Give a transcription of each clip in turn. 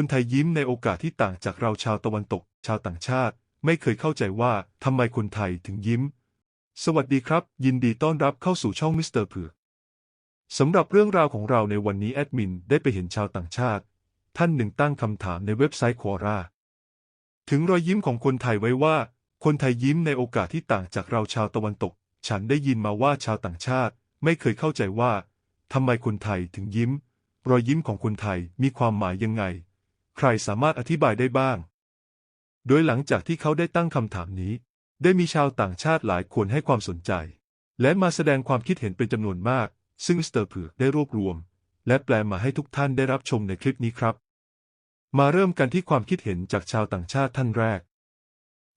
คนไทยยิ้มในโอกาสที่ต่างจากเราชาวตะวันตก ชาวต่างชาติ ไม่เคยเข้าใจว่าทำไมคนไทยถึงยิ้ม สวัสดีครับ ยินดีต้อนรับเข้าสู่ช่องมิสเตอร์เผือกสำหรับเรื่องราวของเราในวันนี้แอดมินได้ไปเห็นชาวต่างชาติ ท่านหนึ่งตั้งคำถามในเว็บไซต์ควอราถึงรอยยิ้มของคนไทยไว้ว่า คนไทยยิ้มในโอกาสที่ต่างจากเราชาวตะวันตก ฉันได้ยินมาว่าชาวต่างชาติ ไม่เคยเข้าใจว่าทำไมคนไทยถึงยิ้ม รอยยิ้มของคนไทยมีความหมายยังไง ใครสามารถอธิบายได้บ้าง โดยหลังจากที่เขาได้ตั้งคำถามนี้ ได้มีชาวต่างชาติหลายคนให้ความสนใจ และมาแสดงความคิดเห็นเป็นจำนวนมาก ซึ่งมิสเตอร์เผือกได้รวบรวม และแปลมาให้ทุกท่านได้รับชมในคลิปนี้ครับ มาเริ่มกันที่ความคิดเห็นจากชาวต่างชาติท่านแรก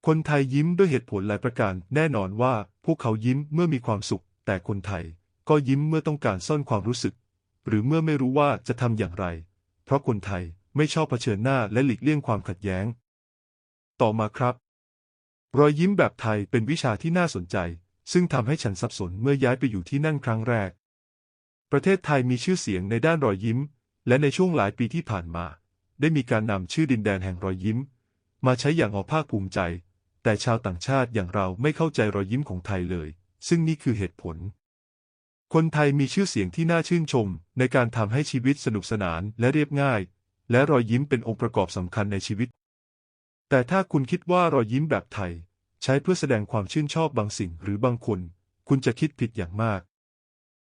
คนไทยยิ้มด้วยเหตุผลหลายประการ แน่นอนว่าพวกเขายิ้มเมื่อมีความสุข แต่คนไทยก็ยิ้มเมื่อต้องการซ่อนความรู้สึก หรือเมื่อไม่รู้ว่าจะทำอย่างไร เพราะคนไทย ไม่ชอบเผชิญหน้าและหลีกเลี่ยงความขัดแย้ง ต่อมาครับ รอยยิ้มแบบไทยเป็นวิชาที่น่าสนใจ ซึ่งทำให้ฉันสับสนเมื่อย้ายไปอยู่ที่นั่นครั้งแรก ประเทศไทยมีชื่อเสียงในด้านรอยยิ้ม และในช่วงหลายปีที่ผ่านมา ได้มีการนำชื่อดินแดนแห่งรอยยิ้ม มาใช้อย่างอภาคภูมิใจ แต่ชาวต่างชาติอย่างเราไม่เข้าใจรอยยิ้มของไทยเลย ซึ่งนี่คือเหตุผลคนไทยมีชื่อเสียงที่น่าชื่นชม ในการทำให้ชีวิตสนุกสนานและเรียบง่าย และรอยยิ้มเป็นองค์ประกอบสำคัญในชีวิต แต่ถ้าคุณคิดว่ารอยยิ้มแบบไทย ใช้เพื่อแสดงความชื่นชอบบางสิ่งหรือบางคน คุณจะคิดผิดอย่างมาก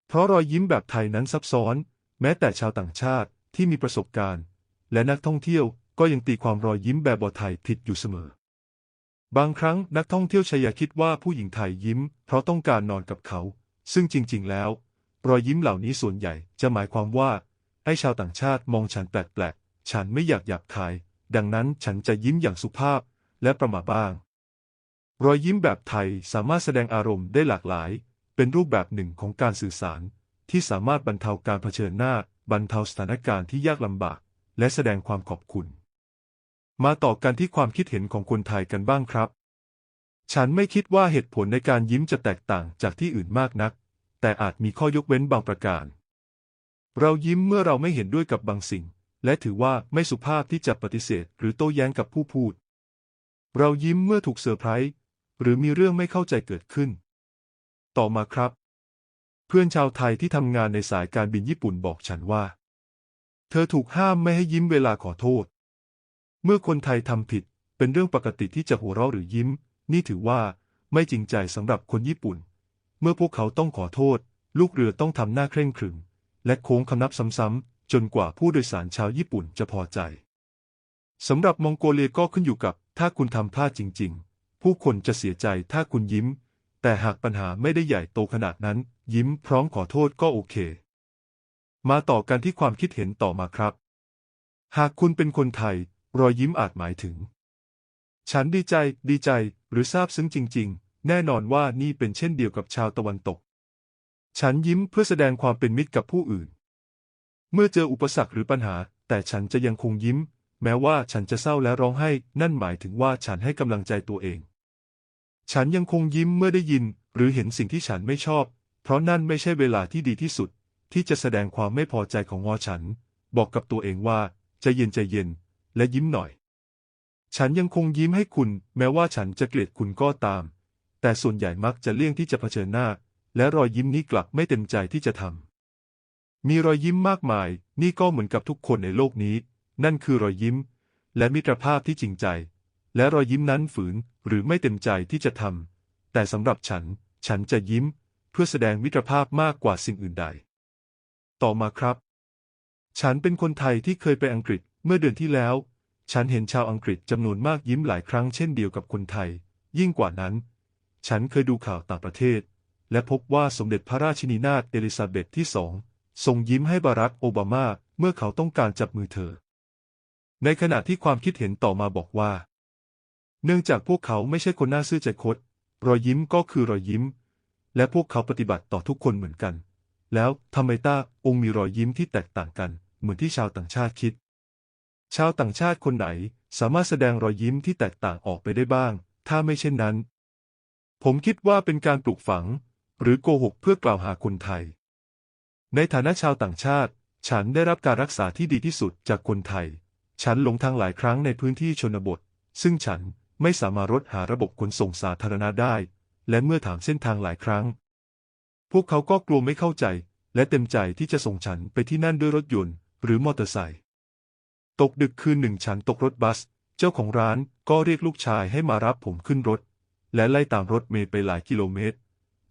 เพราะรอยยิ้มแบบไทยนั้นซับซ้อน แม้แต่ชาวต่างชาติที่มีประสบการณ์ และนักท่องเที่ยวก็ยังตีความรอยยิ้มแบบบอไทยผิดอยู่เสมอ บางครั้งนักท่องเที่ยวชายคิดว่าผู้หญิงไทยยิ้ม เพราะต้องการนอนกับเขา ซึ่งจริง ๆ แล้ว รอยยิ้มเหล่านี้ส่วนใหญ่จะหมายความว่าให้ชาวต่างชาติมองฉันแปลกๆ ฉันไม่อยากหยาบคาย ดังนั้นฉันจะยิ้มอย่างสุภาพและประมาบ้าง รอยยิ้มแบบไทยสามารถแสดงอารมณ์ได้หลากหลาย เป็นรูปแบบหนึ่งของการสื่อสาร ที่สามารถบรรเทาการเผชิญหน้า บรรเทาสถานการณ์ที่ยากลำบาก และแสดงความขอบคุณ มาต่อกันที่ความคิดเห็นของคนไทยกันบ้างครับ ฉันไม่คิดว่าเหตุผลในการยิ้มจะแตกต่างจากที่อื่นมากนัก แต่อาจมีข้อยกเว้นบางประการ เรายิ้มเมื่อเราไม่เห็นด้วยกับบางสิ่ง และถือว่าไม่สุภาพที่จะปฏิเสธหรือโต้แย้งกับผู้พูด เรายิ้มเมื่อถูกเซอร์ไพรส์หรือมีเรื่องไม่เข้าใจเกิดขึ้น ต่อมาครับ เพื่อนชาวไทยที่ทำงานในสายการบินญี่ปุ่นบอกฉันว่า เธอถูกห้ามไม่ให้ยิ้มเวลาขอโทษ เมื่อคนไทยทำผิดเป็นเรื่องปกติที่จะหัวเราะหรือยิ้ม นี่ถือว่าไม่จริงใจสำหรับคนญี่ปุ่น เมื่อพวกเขาต้องขอโทษ ลูกเรือต้องทำหน้าเคร่งขรึมและโค้งคำนับซ้ำๆ จนกว่าผู้โดยสารชาวญี่ปุ่นจะพอใจสำหรับมองโกเลียก็ขึ้นอยู่กับ ถ้าคุณทำพลาดจริง ๆ ผู้คนจะเสียใจถ้าคุณยิ้ม แต่หากปัญหาไม่ได้ใหญ่โตขนาดนั้น ยิ้มพร้อมขอโทษก็โอเค มาต่อกันที่ความคิดเห็นต่อมาครับ หากคุณเป็นคนไทย รอยยิ้มอาจหมายถึง ฉันดีใจ ดีใจ หรือซาบซึ้งจริง ๆ แน่นอนว่านี่เป็นเช่นเดียวกับชาวตะวันตก ฉันยิ้มเพื่อแสดงความเป็นมิตรกับผู้อื่น เมื่อเจออุปสรรคหรือปัญหา แต่ฉันจะยังคงยิ้ม แม้ว่าฉันจะเศร้าและร้องไห้ นั่นหมายถึงว่าฉันให้กำลังใจตัวเอง ฉันยังคงยิ้มเมื่อได้ยิน หรือเห็นสิ่งที่ฉันไม่ชอบ เพราะนั่นไม่ใช่เวลาที่ดีที่สุด ที่จะแสดงความไม่พอใจของงอฉัน บอกกับตัวเองว่าใจเย็นใจเย็น และยิ้มหน่อย ฉันยังคงยิ้มให้คุณ แม้ว่าฉันจะเกลียดคุณก็ตาม แต่ส่วนใหญ่มักจะเลี่ยงที่จะเผชิญหน้า และรอยยิ้มนี้กลับไม่เต็มใจที่จะทำ มีรอยยิ้มมากมาย นี่ก็เหมือนกับทุกคนในโลกนี้ นั่นคือรอยยิ้ม และมิตรภาพที่จริงใจ และรอยยิ้มนั้นฝืนหรือไม่เต็มใจที่จะทำแต่สำหรับฉัน ฉันจะยิ้ม เพื่อแสดงมิตรภาพมากกว่าสิ่งอื่นใด ต่อมาครับ ฉันเป็นคนไทยที่เคยไปอังกฤษเมื่อเดือนที่แล้ว ฉันเห็นชาวอังกฤษจำนวนมากยิ้มหลายครั้งเช่นเดียวกับคนไทย ยิ่งกว่านั้น ฉันเคยดูข่าวต่างประเทศ และพบว่าสมเด็จพระราชินีนาถเอลิซาเบธที่สอง ทรงยิ้มให้บารักโอบามาเมื่อเขาต้องการจับมือเธอ ในขณะที่ความคิดเห็นต่อมาบอกว่า เนื่องจากพวกเขาไม่ใช่คนน่าซื่อใจคด รอยยิ้มก็คือรอยยิ้ม และพวกเขาปฏิบัติต่อทุกคนเหมือนกัน แล้วทำไมต้าองค์มีรอยยิ้มที่แตกต่างกัน เหมือนที่ชาวต่างชาติคิด ชาวต่างชาติคนไหนสามารถแสดงรอยยิ้มที่แตกต่างออกไปได้บ้าง ถ้าไม่เช่นนั้น ผมคิดว่าเป็นการปลูกฝัง หรือโกหกเพื่อกล่าวหาคนไทย ในฐานะชาวต่างชาติ ฉันได้รับการรักษาที่ดีที่สุดจากคนไทย ฉันหลงทางหลายครั้งในพื้นที่ชนบท ซึ่งฉันไม่สามารถหาระบบขนส่งสาธารณะได้ และเมื่อถามเส้นทางหลายครั้ง พวกเขาก็กลัวไม่เข้าใจ และเต็มใจที่จะส่งฉันไปที่นั่นด้วยรถยนต์ หรือมอเตอร์ไซค์ตกดึกคืนหนึ่งฉันตกรถบัส เจ้าของร้านก็เรียกลูกชายให้มารับผมขึ้นรถ และไล่ตามรถเมล์ไปหลายกิโลเมตร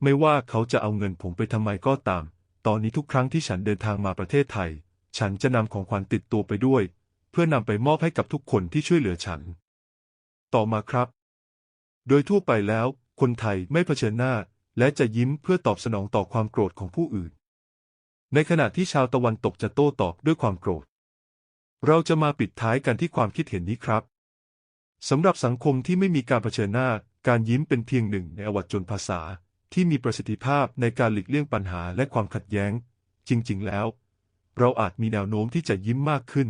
ไม่ว่าเขาจะเอาเงินผมไปทำไมก็ตาม ตอนนี้ทุกครั้งที่ฉันเดินทางมาประเทศไทย ฉันจะนำของขวัญติดตัวไปด้วย เพื่อนำไปมอบให้กับทุกคนที่ช่วยเหลือฉัน ต่อมาครับ โดยทั่วไปแล้ว คนไทยไม่เผชิญหน้า และจะยิ้มเพื่อตอบสนองต่อความโกรธของผู้อื่น ในขณะที่ชาวตะวันตกจะโต้ตอบด้วยความโกรธ เราจะมาปิดท้ายกันที่ความคิดเห็นนี้ครับสำหรับสังคมที่ไม่มีการเผชิญหน้า การยิ้มเป็นเพียงหนึ่งในอวัจจนภาษา ที่มีประสิทธิภาพในการหลีกเลี่ยงปัญหาและความขัดแย้ง จริง ๆ แล้ว เราอาจมีแนวโน้มที่จะยิ้มมากขึ้น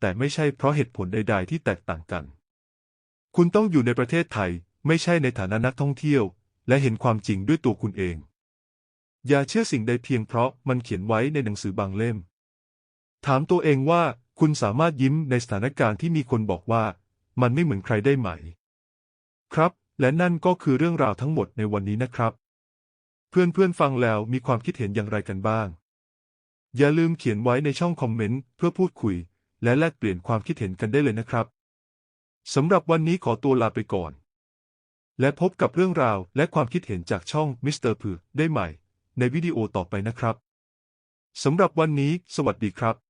แต่ไม่ใช่เพราะเหตุผลใด ๆ ที่แตกต่างกัน คุณต้องอยู่ในประเทศไทยไม่ใช่ในฐานะนักท่องเที่ยว และเห็นความจริงด้วยตัวคุณเอง อย่าเชื่อสิ่งใดเพียงเพราะมันเขียนไว้ในหนังสือบางเล่ม ถามตัวเองว่าคุณสามารถยิ้มในสถานการณ์ที่มีคนบอกว่า มันไม่เหมือนใครได้ไหม ครับ และนั่นก็คือเรื่องราวทั้งหมดในวันนี้นะครับ เพื่อนๆฟังแล้วมีความคิดเห็นอย่างไรกันบ้าง อย่าลืมเขียนไว้ในช่องคอมเมนต์เพื่อพูดคุย และแลกเปลี่ยนความคิดเห็นกันได้เลยนะครับสำหรับวันนี้ขอตัวลาไปก่อน และพบกับเรื่องราวและความคิดเห็นจากช่องมิสเตอร์พือได้ใหม่ ในวิดีโอต่อไปนะครับสำหรับวันนี้ สวัสดีครับ